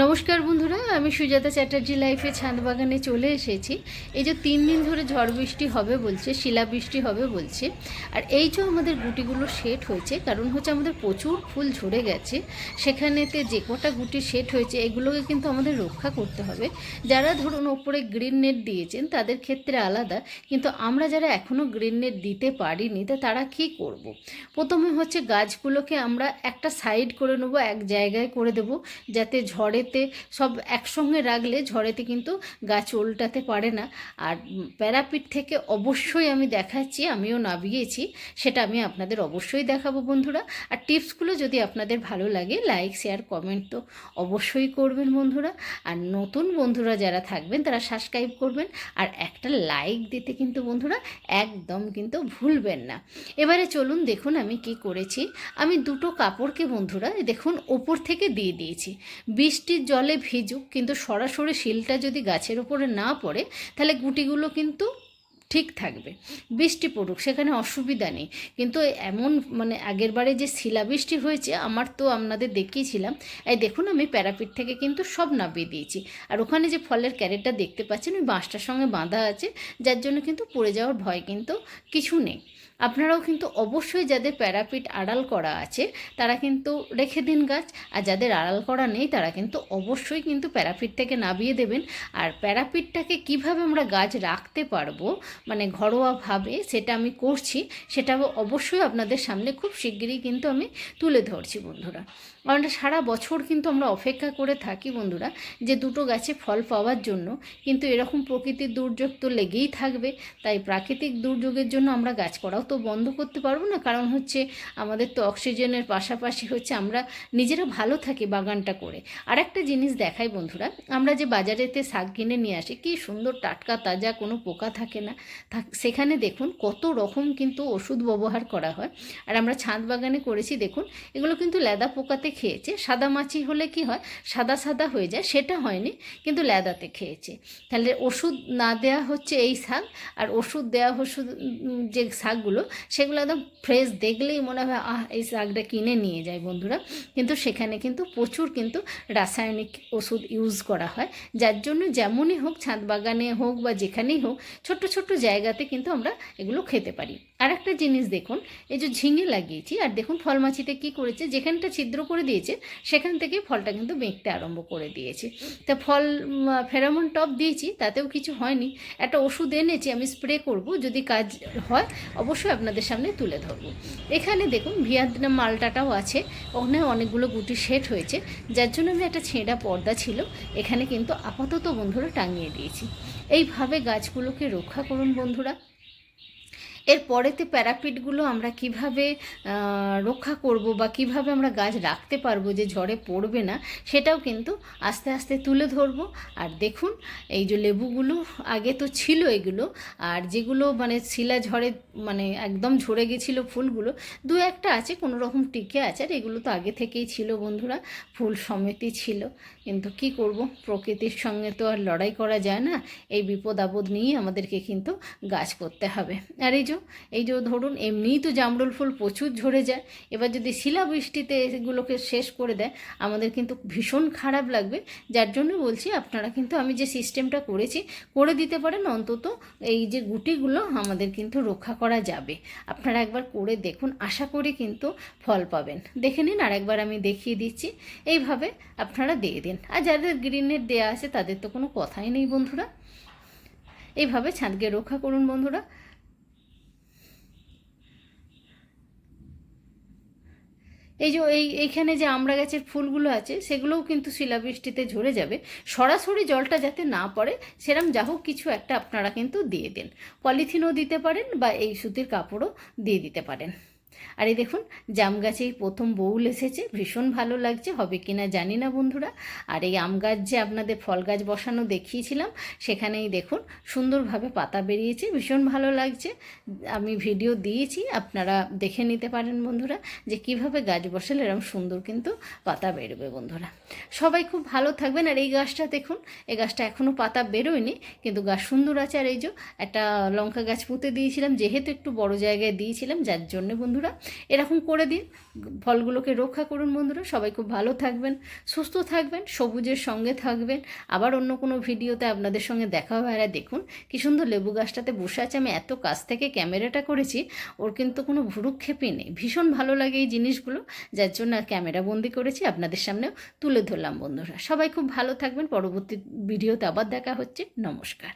নমস্কার বন্ধুরা, আমি সুজাতা চ্যাটার্জি লাইফে ছাদ বাগানে চলে এসেছি এই যে তিন দিন ধরে ঝড় বৃষ্টি হবে বলছে, শিলাবৃষ্টি হবে বলছে, আর এই যে আমাদের গুটিগুলো সেট হয়েছে, কারণ হচ্ছে আমাদের প্রচুর ফুল ঝরে গেছে, সেখানেতে যে কটা গুটি সেট হয়েছে, এগুলোকে কিন্তু আমাদের রক্ষা করতে হবে যারা ধরুন ওপরে গ্রিন নেট দিয়েছেন, তাদের ক্ষেত্রে আলাদা, কিন্তু আমরা যারা এখনও গ্রিন নেট দিতে পারিনি, তা তারা কি করব। প্রথমে হচ্ছে গাছগুলোকে আমরা একটা সাইড করে নেব, এক জায়গায় করে দেবো, যাতে ঝড়েতে, সব একসঙ্গে রাখলে ঝড়েতে কিন্তু গাছ উল্টাতে পারে না। আর প্যারাপিট থেকে অবশ্যই আমি দেখাচ্ছি, আমিও নাবিয়েছি সেটা আমি আপনাদের অবশ্যই দেখাবো বন্ধুরা। আর টিপসগুলো যদি আপনাদের ভালো লাগে, লাইক, শেয়ার, কমেন্ট তো অবশ্যই করবেন বন্ধুরা। আর নতুন বন্ধুরা যারা থাকবেন, তারা সাবস্ক্রাইব করবেন। আর একটা লাইক দিতে কিন্তু বন্ধুরা একদম কিন্তু ভুলবেন না। এবারে চলুন দেখুন আমি কি করেছি। আমি দুটো কাপড়কে বন্ধুরা, দেখুন, ওপর থেকে দিয়ে দিয়েছি। বৃষ্টির জলে ভিজুক কিন্তু সরাসরি শিলটা যদি গাছের উপরে না পড়ে তাহলে গুটিগুলো কিন্তু ঠিক থাকবে। বৃষ্টি পড়ুক, সেখানে অসুবিধা নেই। কিন্তু এমন মানে আগের বারে যে শিলাবৃষ্টি হয়েছে, আমার তো আপনাদের দেখিয়েছিলাম। এই দেখুন, আমি প্যারাপিট থেকে কিন্তু সব নামিয়ে দিয়েছি। আর ওখানে যে ফলের ক্যারেটটা দেখতে পাচ্ছেন, ওই বাঁশটার সঙ্গে বাঁধা আছে, যার জন্য কিন্তু পড়ে যাওয়ার ভয় কিন্তু কিছু নেই। আপনারাও কিন্তু অবশ্যই যাদের প্যারাপিট আড়াল করা আছে, তারা কিন্তু রেখে দিন গাছ। আর যাদের আড়াল করা নেই, তারা কিন্তু অবশ্যই কিন্তু প্যারাপিট থেকে নামিয়ে দেবেন। আর প্যারাপিটটাকে কীভাবে আমরা গাছ রাখতে পারব মানে ঘরোয়াভাবে সেটা আমি করছি সেটা অবশ্যই আপনাদের সামনে খুব শিগগিরই কিন্তু আমি তুলে ধরছি বন্ধুরা। কারণ সারা বছর কিন্তু আমরা অপেক্ষা করে থাকি বন্ধুরা, যে দুটো গাছে ফল পাওয়ার জন্য। কিন্তু এরকম প্রকৃতির দুর্যোগ তো লেগেই থাকবে, তাই প্রাকৃতিক দুর্যোগের জন্য আমরা গাছ করাও তো বন্ধ করতে পারব না। কারণ হচ্ছে আমাদের তো অক্সিজেনের পাশাপাশি হচ্ছে আমরা নিজেরা ভালো থাকি বাগানটা করে। আর একটা জিনিস দেখাই বন্ধুরা, আমরা যে বাজারেতে শাক কিনে নিয়ে আসি, কি সুন্দর টাটকা, তাজা, কোনো পোকা থাকে না। সেখানে দেখুন কত রকম কিন্তু ওষুধ ব্যবহার করা হয়। আর আমরা ছাদ বাগানে করেছি, দেখুন, এগুলো কিন্তু লেদা পোকাতে খেয়েছে। সাদা মাছি হলে কি হয়? সাদা সাদা হয়ে যায়। সেটা হয়নি, কিন্তু লেদাতে খেয়েছে। তাহলে ওষুধ না দেয়া হচ্ছে এই শাক, আর ওষুধ দেওয়া ওষুধ যে শাকগুলো, সেগুলো একদম ফ্রেশ দেখলেই মনে হয় আহ, এই শাকটা কিনে নিয়ে যায় বন্ধুরা। কিন্তু সেখানে কিন্তু প্রচুর কিন্তু রাসায়নিক ওষুধ ইউজ করা হয়। যার জন্য যেমনই হোক ছাদ বাগানে হোক বা যেখানেই হোক, ছোট্ট ছোট্ট জায়গাতে কিন্তু আমরা এগুলো খেতে পারি। আর একটা জিনিস দেখুন, এই যে ঝিঙে লাগিয়েছি, আর দেখুন ফলমাছিতে কি করেছে, যেখানটা ছিদ্র করে দিয়েছে, সেখান থেকে ফলটা কিন্তু বেঁকতে আরম্ভ করে দিয়েছে। তা ফল ফেরামন টপ দিয়েছি, তাতেও কিছু হয়নি। একটা ওষুধ এনেছি, আমি স্প্রে করব, যদি কাজ হয়, অবশ্যই আপনাদের সামনে তুলে ধরবো। এখানে দেখুন ভিয়েতনাম মালটাটাও আছে, ওখানে অনেকগুলো গুটি সেট হয়েছে, যার জন্য আমি একটা ছেঁড়া পর্দা ছিল, এখানে কিন্তু আপাতত বন্ধুরা টাঙিয়ে দিয়েছি। এইভাবে গাছগুলোকে রক্ষা করুন বন্ধুরা। এর পরেতে প্যারাপিটগুলো আমরা কীভাবে রক্ষা করব বা কীভাবে আমরা গাছ রাখতে পারব যে ঝড়ে পড়বে না, সেটাও কিন্তু আস্তে আস্তে তুলে ধরবো। আর দেখুন, এই যে লেবুগুলো, আগে তো ছিল এগুলো, আর যেগুলো মানে শিলা ঝড়ে মানে একদম ঝরে গেছিল ফুলগুলো, দু একটা আছে, কোনো রকম টিকে আছে, আর এগুলো তো আগে থেকেই ছিল বন্ধুরা, ফুল সমেতই ছিল। কিন্তু কি করব, প্রকৃতির সঙ্গে তো আর লড়াই করা যায় না, এই বিপদ আপদ নিয়েই আমাদেরকে কিন্তু গাছ করতে হবে। আর এই এই যে ধরুন, এমনিই তো জামরুল ফুল প্রচুর ঝরে যায়। এবার যদি শিলাবৃষ্টিতে এগুলোকে শেষ করে দেয়, আমাদের কিন্তু ভীষণ খারাপ লাগবে। যার জন্য বলছি, আপনারা কিন্তু আমি যে সিস্টেমটা করেছি, করে দিতে পারেন। অন্তত এই যে গুটিগুলো আমাদের কিন্তু রক্ষা করা যাবে। আপনারা একবার করে দেখুন, আশা করি কিন্তু ফল পাবেন। দেখে নিন আর একবার আমি দেখিয়ে দিচ্ছি। এইভাবে আপনারা দিয়ে দিন। আর যাদের গ্রিনের দেয়া আছে, তাদের তো কোনো কথাই নেই বন্ধুরা। এইভাবে ছাদকে রক্ষা করুন বন্ধুরা। এই যে এই, এইখানে যে আমড়া গাছের ফুলগুলো আছে, সেগুলোও কিন্তু শিলাবৃষ্টিতে ঝরে যাবে। সরাসরি জলটা যাতে না পড়ে, সেরম যা হোক কিছু একটা আপনারা কিন্তু দিয়ে দেন। পলিথিনও দিতে পারেন বা এই সুতির কাপড়ও দিয়ে দিতে পারেন। আর এই দেখুন, জাম গাছে এই প্রথম বউল এসেছে, ভীষণ ভালো লাগছে, হবে কি না জানি না বন্ধুরা। আর এই আম গাছ যে আপনাদের ফল গাছ বসানো দেখিয়েছিলাম, সেখানেই দেখুন সুন্দরভাবে পাতা বেরিয়েছে, ভীষণ ভালো লাগছে। আমি ভিডিও দিয়েছি, আপনারা দেখে নিতে পারেন বন্ধুরা, যে কীভাবে গাছ বসালে এরকম সুন্দর কিন্তু পাতা বেরোবে বন্ধুরা। সবাই খুব ভালো থাকবেন, আর এই গাছটা দেখুন, এই গাছটা এখনও পাতা বেরোয়নি, কিন্তু গাছ সুন্দর আছে। আর এই যে একটা লঙ্কা গাছ পুঁতে দিয়েছিলাম, যেহেতু একটু বড় জায়গায় দিয়েছিলাম, যার জন্য বন্ধুরা, এরকম করে দিন। ফলগুলোকে রক্ষা করুন বন্ধুরা। সবাই খুব ভালো থাকবেন, সুস্থ থাকবেন, সবুজের সঙ্গে থাকবেন। আবার অন্য কোনো ভিডিওতে আপনাদের সঙ্গে দেখা হবে। আর দেখুন, কি সুন্দর লেবু গাছটাতে বসে আছে। আমি এত কাছ থেকে ক্যামেরাটা করেছি, ওর কিন্তু কোনো ভুরুক্ষেপই নেই। ভীষণ ভালো লাগে এই জিনিসগুলো, যার জন্য ক্যামেরা বন্দি করেছি। আপনাদের সামনেও তুলে ধরলাম বন্ধুরা। সবাই খুব ভালো থাকবেন। পরবর্তী ভিডিওতে আবার দেখা হচ্ছে। নমস্কার।